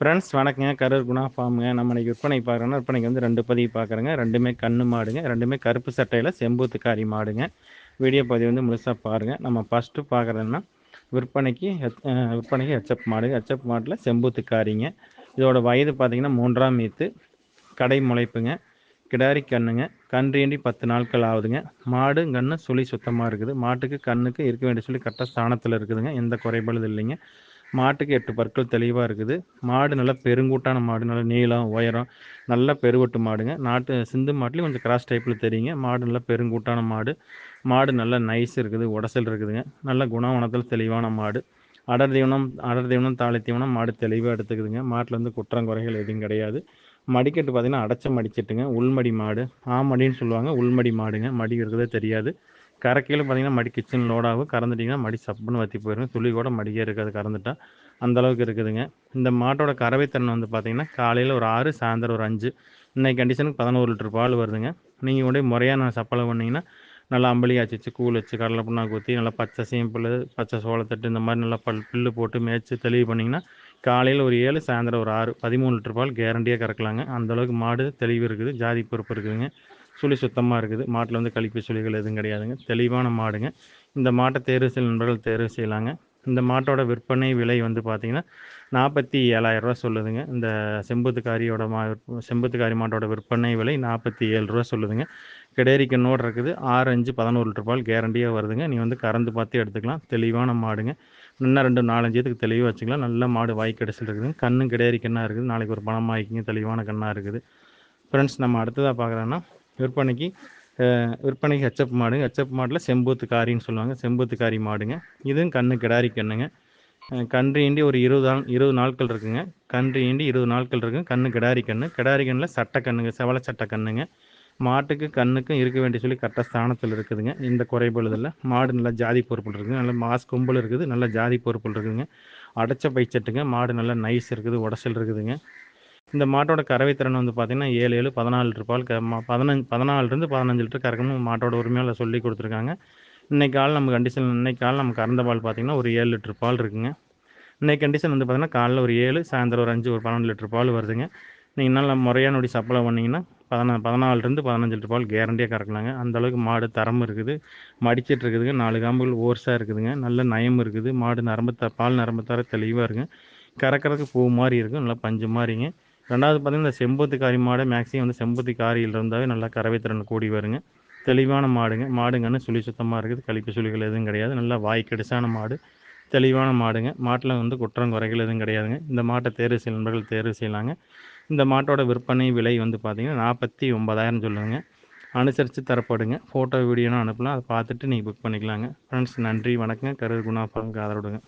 Friends வணக்கங்க. கரூர் குணா ஃபார்முங்க. நம்ம இன்னைக்கு விற்பனை பார்க்குறோன்னா விற்பனைக்கு வந்து ரெண்டு பதிவு பார்க்குறேங்க. ரெண்டுமே கண்ணு மாடுங்க. ரெண்டுமே கருப்பு சட்டையில் செம்பூத்துக்காரி மாடுங்க. வீடியோ பதிவு வந்து முழுசாக பாருங்கள் நம்ம ஃபஸ்ட்டு பார்க்குறதுன்னா விற்பனைக்கு ஹெச்- விற்பனைக்கு ஹெச்எப் மாடு. ஹெச்எப் மாட்டில் செம்பூத்துக்காரிங்க. இதோட வயது பார்த்தீங்கன்னா மூன்றாம் மீத்து. கடை முளைப்புங்க. கிடாரி கண்ணுங்க. கன்றேண்டி பத்து நாட்கள் ஆகுதுங்க. மாடு கண்ணு சுழி சுத்தமாக இருக்குது. மாட்டுக்கு கண்ணுக்கு இருக்க வேண்டிய சொல்லி கரெக்டாக ஸ்தானத்தில் இருக்குதுங்க. எந்த குறைபாடு இல்லைங்க. மாட்டுக்கு எட்டு பற்கள் தெளிவாக இருக்குது. மாடு நல்லா பெருங்கூட்டான மாடு நல்ல நீளம் உயரம் நல்லா பெருவட்டு மாடுங்க. நாட்டு சிந்து மாட்டுலேயும் கொஞ்சம் கிராஸ் டைப்பில் தெரியுங்க. மாடு நல்லா பெருங்கூட்டான மாடு. மாடு நல்ல நைஸ் இருக்குது உடசல் இருக்குதுங்க. நல்ல குணவனத்தில் தெளிவான மாடு. அடர் தீவனம் அடர் தீவனம் தாளை தீவனம் மாடு தெளிவாக எடுத்துக்குதுங்க. மாட்டில் வந்து குற்றம் குறைகள் எதுவும் கிடையாது. மடிக்கட்டு பார்த்தீங்கன்னா அடைச்ச மடிச்சிட்டுங்க உள்மடி மாடு. ஆமடின்னு சொல்லுவாங்க. உள்மடி மாடுங்க. மடி இருக்கிறதே தெரியாது. கரைக்கையில் பார்த்தீங்கன்னா மடி கிச்சன் லோடாகும் கறந்துட்டிங்கன்னா மடி சப்புன்னு வத்தி போயிடும் துளி கூட மடியே இருக்காது. கறந்துட்டா அந்த அளவுக்கு இருக்குதுங்க. இந்த மாட்டோட கறவைத்திறன் வந்து பார்த்தீங்கன்னா காலையில் ஒரு ஆறு சாயந்தரம் ஒரு அஞ்சு. இன்னைக்கு கண்டிஷனுக்கு பதினோரு லிட்டர் பால் வருதுங்க. நீங்கள் கொண்டே முறையாக நான் சப்பளை பண்ணிங்கன்னா நல்லா அம்பளி ஆச்சு கூழ் வச்சு கடலை புண்ணா ஊற்றி நல்லா பச்சை சீம்பிள் பச்சை சோளத்தட்டு இந்த மாதிரி நல்லா பல் புல்லு போட்டு மேய்ச்சி தெளிவு பண்ணிங்கன்னா காலையில் ஒரு ஏழு சாயந்தரம் ஒரு ஆறு பதிமூணு லிட்டர் பால் கேரண்டியாக கறக்கலாங்க. அந்தளவுக்கு மாடு தெளிவு இருக்குது ஜாதி பொறுப்பு இருக்குதுங்க. சுழி சுத்தமாக இருக்குது. மாட்டில் வந்து கழிப்பு சுழிகள் எதுவும் கிடையாதுங்க. தெளிவான மாடுங்க. இந்த மாட்டை தேர்வு செய்ய நண்பர்கள் தேர்வு செய்யலாங்க. இந்த மாட்டோட விற்பனை விலை வந்து பார்த்தீங்கன்னா நாற்பத்தி ஏழாயிரரூவா சொல்லுதுங்க. இந்த செம்புத்துக்காரியோட மா செம்புத்துக்காரி மாட்டோட விற்பனை விலை நாற்பத்தி ஏழு ரூபா சொல்லுதுங்க. கிடேரிக்கு கண்ணோடு இருக்குது ஆறு அஞ்சு பதினோரு லிட்டர் பால் கேரண்டியாக வருதுங்க. நீ வந்து கறந்து பார்த்து எடுத்துக்கலாம். தெளிவான மாடுங்க. இன்னும் ரெண்டு நாலஞ்சு இதுக்கு தெளிவாக வச்சுக்கலாம். நல்ல மாடு வாய் இருக்குதுங்க. கண்ணும் கிடேரி கண்ணாக இருக்குது? நாளைக்கு ஒரு பணம் வாய்க்குங்க தெளிவான கண்ணாக இருக்குது. ஃப்ரெண்ட்ஸ் நம்ம அடுத்ததாக பார்க்குறோன்னா விற்பனைக்கு விற்பனைக்கு ஹெச்எப் மாடுங்க. ஹெச்எப் மாடில் செம்பூத்து காரின்னு சொல்லுவாங்க. செம்பூத்து காரி மாடுங்க. இதுவும் கண்ணு கிடாரி கண்ணுங்க. கன்று ஈண்டி ஒரு இருபது நாள் இருபது நாட்கள் இருக்குங்க. கன்று ஈண்டி இருபது நாட்கள் இருக்குங்க கண்ணு கிடாரி கண்ணு. கிடாரி கண்ணில் சட்டை கண்ணுங்க. செவல சட்டை கண்ணுங்க. மாட்டுக்கு கண்ணுக்கும் இருக்க வேண்டிய சொல்லி கரெக்டாக ஸ்தானத்தில் இருக்குதுங்க. இந்த குறைபாடு மாடு நல்லா ஜாதி பொறுப்பில் இருக்குது நல்ல மாஸ் கும்பல் இருக்குது. நல்ல ஜாதி பொறுப்பில் இருக்குதுங்க. அடைச்ச பைச்சட்டுங்க மாடு நல்லா நைஸ் இருக்குது. உடச்சல் இருக்குதுங்க. இந்த மாட்டோட கறவை திறன் வந்து பார்த்திங்கன்னா ஏழு ஏழு பதினாலு லிட்டர் பால் க பதினஞ்சு பதினாலுலேருந்து பதினஞ்சு லிட்டர் கறக்கணும். மாட்டோட உரிமையால் சொல்லி கொடுத்துருக்காங்க. இன்றைக்கு கால் நம்ம கண்டிஷன் இன்றைக்கு கால் நம்ம கறந்த பால் பார்த்திங்கன்னா ஒரு ஏழு லிட்டர் பால் இருக்குங்க. இன்னைக்கு கண்டிஷன் வந்து பார்த்திங்கன்னா காலைல ஒரு ஏழு சாயந்தரம் ஒரு அஞ்சு ஒரு பன்னெண்டு லிட்டர் பால் வருதுங்க. நீங்கள் நல்லா முறையான நொடி சப்ளை பண்ணிங்கன்னா பதினா பதினாலுலேருந்து பதினஞ்சு லிட்டர் பால் கேரண்டியாக கறக்கலாங்க. அந்த அளவுக்கு மாடு தரம் இருக்குது. மடிச்சிட்டு இருக்குதுங்க. நாலு காம்புகள் ஓர்ஸாக இருக்குதுங்க. நல்ல நயம் இருக்குது. மாடு நரம்பு த பால் நரம்பு தர தெளிவாக இருக்குங்க. கறக்கறதுக்கு பூ மாதிரி இருக்கும். நல்லா பஞ்சு மாதிரிங்க. ரெண்டாவது பார்த்தீங்கன்னா இந்த செம்பருத்தி காரி மாடு மேக்ஸிமம் வந்து செம்பருத்தி காரியில் இருந்தாவே நல்லா கறவைத்திறன் கூடி வருங்க. தெளிவான மாடுங்க மாடுங்கன்னு சுழி சுத்தமாக இருக்குது. கழிப்பு சுழிகள் எதுவும் கிடையாது. நல்லா வாய் கடிசான மாடு. தெளிவான மாடுங்க. மாட்டில் வந்து குற்றம் குறைகள் எதுவும் கிடையாதுங்க. இந்த மாட்டை தேர்வு செய்ய நண்பர்கள் தேர்வு செய்யலாங்க. இந்த மாட்டோட விற்பனை விலை வந்து பார்த்தீங்கன்னா நாற்பத்தி ஒன்பதாயிரம் சொல்லுங்க அனுசரித்து தரப்படுங்க. ஃபோட்டோ வீடியோலாம் அனுப்பலாம். அதை பார்த்துட்டு நீங்கள் புக் பண்ணிக்கலாங்க. ஃப்ரெண்ட்ஸ் நன்றி வணக்கங்க. கருது குணா பாருங்க ஆதரவுடுங்க